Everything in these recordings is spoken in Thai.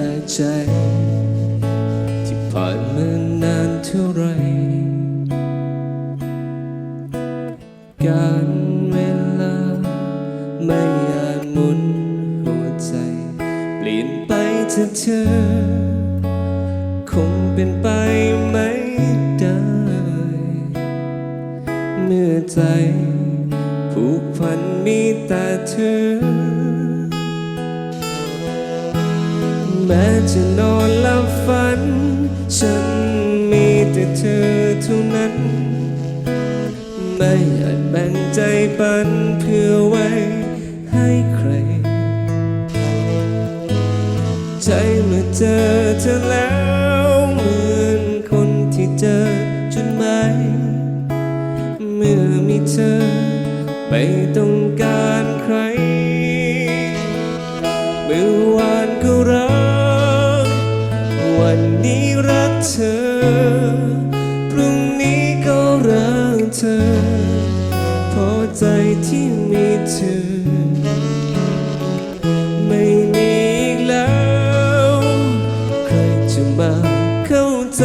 ลกใจ ที่ผ่านมานานเท่าไร การเวลาไม่อาจหมุนหัวใจ เปลี่ยนไปจากเธอ คงเป็นไปไม่ได้ เมื่อใจผูกพันมีแต่เธอ แม้จะนอนหลับฝัน ฉันมีแต่เธอเท่านั้น ไม่อาจแบ่งใจปันเพื่อไว้ให้ใคร ใจเมื่อเจอเธอแล้วเหมือนคนที่เจอจุดหมายเมื่อมีเธอไม่ต้องการใคร เธอ พรุ่งนี้ก็รักเธอ พอใจที่มีเธอ ไม่มีอีกแล้ว ใครจะมาเข้าใจ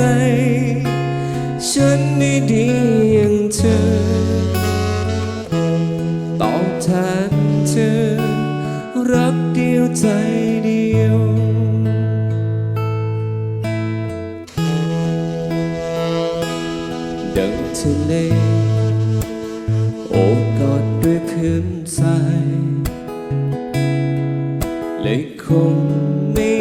ฉันได้ดีอย่างเธอ ตอบแทนเธอ รักเดียวใจเดียว ดังทะเลโอบกอดด้วยพื้นทรายเลยคงไม่